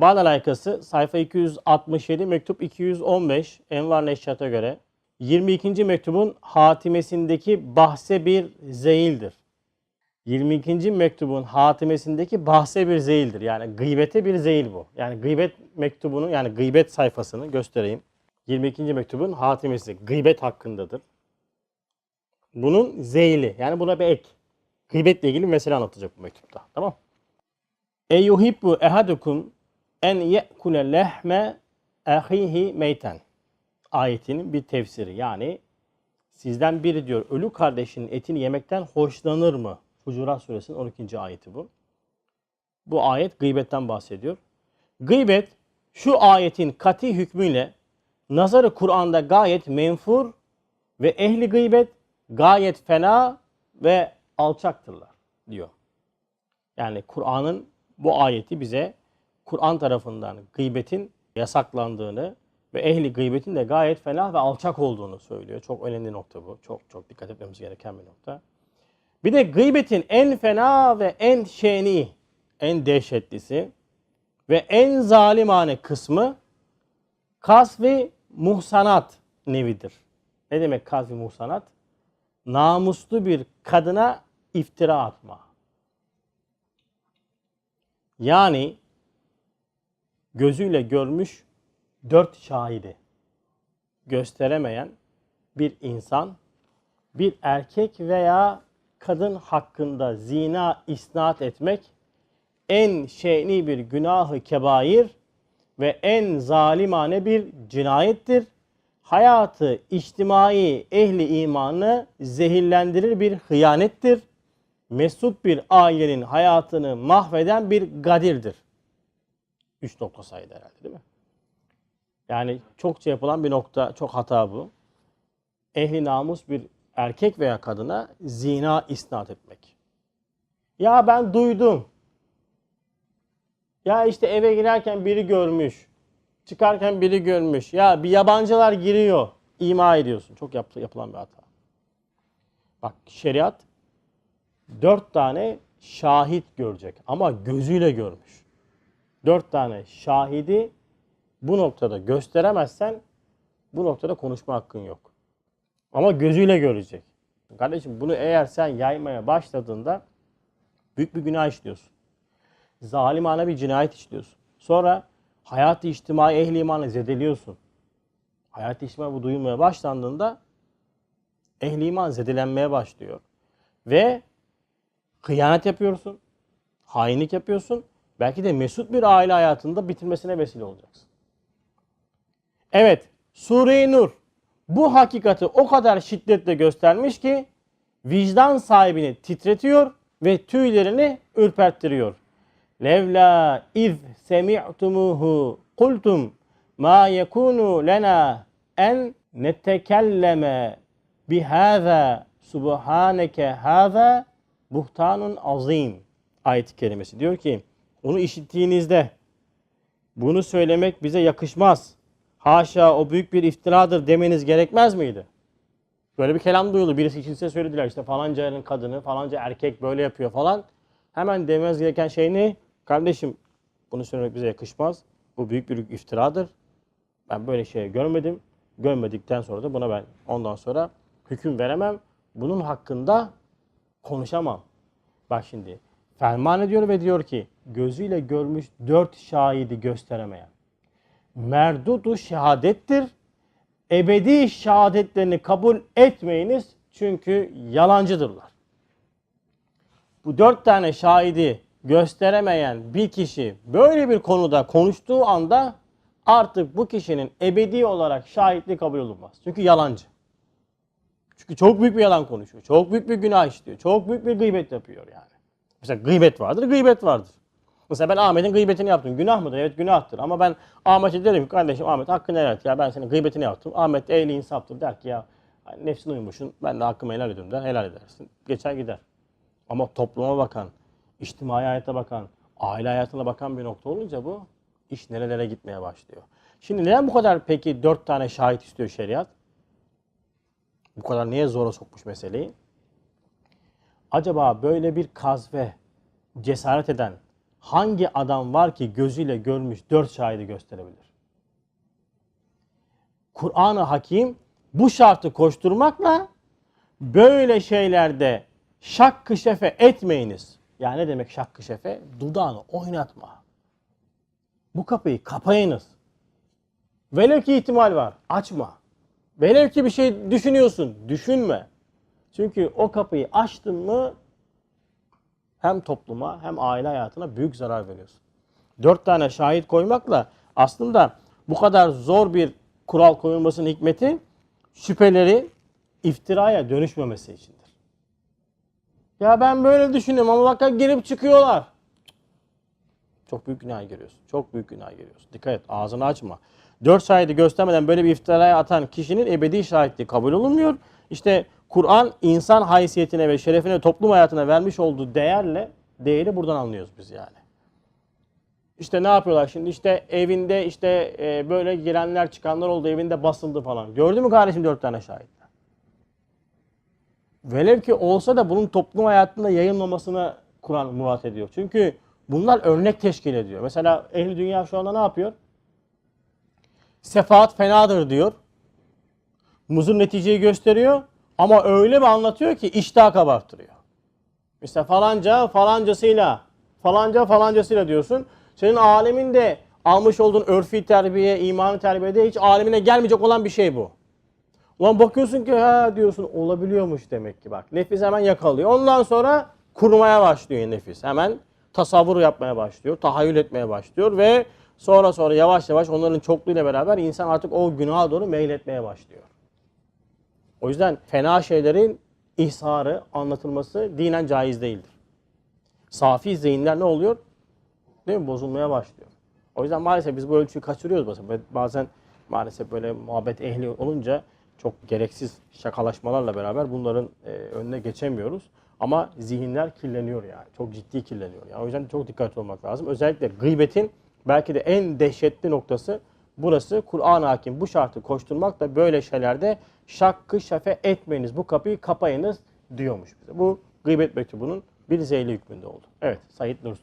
Bağ alakası sayfa 267 mektup 215 Envar Neşşat'a göre 22. mektubun hatimesindeki bahse bir zeyildir. 22. mektubun hatimesindeki bahse bir zeyildir. Yani gıybete bir zeyil bu. Yani gıybet mektubunu yani gıybet sayfasını göstereyim. 22. mektubun hatimesi gıybet hakkındadır. Bunun zeyli yani buna bir ek. Gıybetle ilgili bir mesele anlatacak bu mektupta. Tamam Eyyuhibbu ehadukum en ye'kule lehme ahihi meyten. Ayetinin bir tefsiri. Yani sizden biri diyor ölü kardeşinin etini yemekten hoşlanır mı? Hucurat suresinin 12. ayeti bu. Bu ayet gıybetten bahsediyor. Gıybet şu ayetin kati hükmüyle nazarı Kur'an'da gayet menfur ve ehli gıybet gayet fena ve alçaktırlar diyor. Yani Kur'an'ın bu ayeti bize Kur'an tarafından gıybetin yasaklandığını ve ehli gıybetin de gayet fena ve alçak olduğunu söylüyor. Çok önemli nokta bu. Çok çok dikkat etmemiz gereken bir nokta. Bir de gıybetin en fena ve en şeni, en dehşetlisi ve en zalimane kısmı kasvi muhsanat nevidir. Ne demek kasvi muhsanat? Namuslu bir kadına iftira atma. Yani gözüyle görmüş dört şahidi gösteremeyen bir insan bir erkek veya kadın hakkında zina isnat etmek en şeni bir günahı kebair ve en zalimane bir cinayettir. Hayatı içtimai ehli imanı zehirlendirir bir hıyanettir. Mesut bir ailenin hayatını mahveden bir gadirdir. Üç nokta saydı herhalde değil mi? Yani çokça yapılan bir nokta, çok hata bu. Ehli namus bir erkek veya kadına zina isnat etmek. Ya ben duydum. Ya işte eve girerken biri görmüş. Çıkarken biri görmüş. Ya bir yabancılar giriyor. İma ediyorsun. Çok yap, yapılan bir hata. Bak şeriat dört tane şahit görecek. Ama gözüyle görmüş. Dört tane şahidi bu noktada gösteremezsen bu noktada konuşma hakkın yok. Ama gözüyle görecek. Kardeşim bunu eğer sen yaymaya başladığında büyük bir günah işliyorsun. Zalimane bir cinayet işliyorsun. Sonra hayatı içtimai ehli imanı zedeliyorsun. Hayatı içtimai bu duyulmaya başlandığında ehli iman zedelenmeye başlıyor. Ve kıyamet yapıyorsun. Hainlik yapıyorsun. Belki de mesut bir aile hayatında bitirmesine vesile olacaksın. Evet, Sure-i Nur bu hakikati o kadar şiddetle göstermiş ki vicdan sahibini titretiyor ve tüylerini ürperttiriyor. Levla iz semi'tumuhu kultum ma yekunu lena en netekelleme bihaza subhaneke haza buhtanun azim ayet-i kerimesi diyor ki onu işittiğinizde bunu söylemek bize yakışmaz haşa o büyük bir iftiradır demeniz gerekmez miydi? Böyle bir kelam duyuldu. Birisi için size söylediler işte falancanın kadını, falanca erkek böyle yapıyor falan. Hemen demeniz gereken şey ne? Kardeşim bunu söylemek bize yakışmaz. Bu büyük bir iftiradır. Ben böyle şey görmedim. Görmedikten sonra da buna ben ondan sonra hüküm veremem. Bunun hakkında konuşamam. Bak şimdi ferman ediyor ve diyor ki gözüyle görmüş dört şahidi gösteremeyen merdudu şehadettir. Ebedi şehadetlerini kabul etmeyiniz çünkü yalancıdırlar. Bu dört tane şahidi gösteremeyen bir kişi böyle bir konuda konuştuğu anda artık bu kişinin ebedi olarak şahitliği kabul olunmaz. Çünkü yalancı. Çünkü çok büyük bir yalan konuşuyor. Çok büyük bir günah işliyor. Çok büyük bir gıybet yapıyor yani. Mesela gıybet vardır, gıybet vardır. Mesela ben Ahmet'in gıybetini yaptım. Günah mıdır? Evet günahtır. Ama ben Ahmet'e derim ki kardeşim Ahmet hakkını helal et ya ben senin gıybetini yaptım. Ahmet ehli insaftır der ki ya nefsini uymuşsun ben de hakkımı helal ediyorum der. Helal edersin. Geçer gider. Ama topluma bakan, içtimai hayata bakan, aile hayatına bakan bir nokta olunca bu iş nerelere gitmeye başlıyor. Şimdi neden bu kadar peki dört tane şahit istiyor şeriat? Bu kadar niye zora sokmuş meseleyi? Acaba böyle bir kazve cesaret eden hangi adam var ki gözüyle görmüş dört şahidi gösterebilir? Kur'an-ı Hakim bu şartı koşturmakla böyle şeylerde şakkı şefe etmeyiniz. Yani ne demek şakkı şefe? Dudağını oynatma. Bu kapıyı kapayınız. Velev ki ihtimal var. Açma. Velev ki bir şey düşünüyorsun. Düşünme. Çünkü o kapıyı açtın mı hem topluma hem aile hayatına büyük zarar veriyorsun. Dört tane şahit koymakla aslında bu kadar zor bir kural koyulmasının hikmeti şüpheleri iftiraya dönüşmemesi içindir. Ya ben böyle düşünüyorum ama bak girip çıkıyorlar. Çok büyük günah giriyorsun. Çok büyük günah giriyorsun. Dikkat et ağzını açma. Dört şahidi göstermeden böyle bir iftiraya atan kişinin ebedi şahitliği kabul olunmuyor. İşte Kur'an insan haysiyetine ve şerefine toplum hayatına vermiş olduğu değerle değeri buradan anlıyoruz biz yani. İşte ne yapıyorlar şimdi işte evinde işte e, böyle girenler çıkanlar oldu evinde basıldı falan. Gördü mü kardeşim dört tane şahitler? Velev ki olsa da bunun toplum hayatında yayılmamasını Kur'an murat ediyor. Çünkü bunlar örnek teşkil ediyor. Mesela ehli dünya şu anda ne yapıyor? Sefaat fenadır diyor. Muzur neticeyi gösteriyor. Ama öyle bir anlatıyor ki iştah kabarttırıyor. İşte falanca falancasıyla, falanca falancasıyla diyorsun. Senin aleminde almış olduğun örfi terbiye, imanı terbiyede hiç alemine gelmeyecek olan bir şey bu. Ulan bakıyorsun ki ha diyorsun olabiliyormuş demek ki bak. Nefis hemen yakalıyor. Ondan sonra kurmaya başlıyor nefis. Hemen tasavvur yapmaya başlıyor, tahayyül etmeye başlıyor ve sonra sonra yavaş yavaş onların çokluğuyla beraber insan artık o günaha doğru meyletmeye başlıyor. O yüzden fena şeylerin ihsarı, anlatılması dinen caiz değildir. Safi zihinler ne oluyor? Değil mi? Bozulmaya başlıyor. O yüzden maalesef biz bu ölçüyü kaçırıyoruz bazen. Bazen maalesef böyle muhabbet ehli olunca çok gereksiz şakalaşmalarla beraber bunların e, önüne geçemiyoruz. Ama zihinler kirleniyor yani. Çok ciddi kirleniyor. Yani o yüzden çok dikkatli olmak lazım. Özellikle gıybetin belki de en dehşetli noktası burası. Kur'an-ı Hakim bu şartı koşturmakla böyle şeylerde şakkı şefe etmeyiniz. Bu kapıyı kapayınız diyormuş bize. Bu gıybet mektubunun bir zeyli hükmünde oldu. Evet Said Nursi.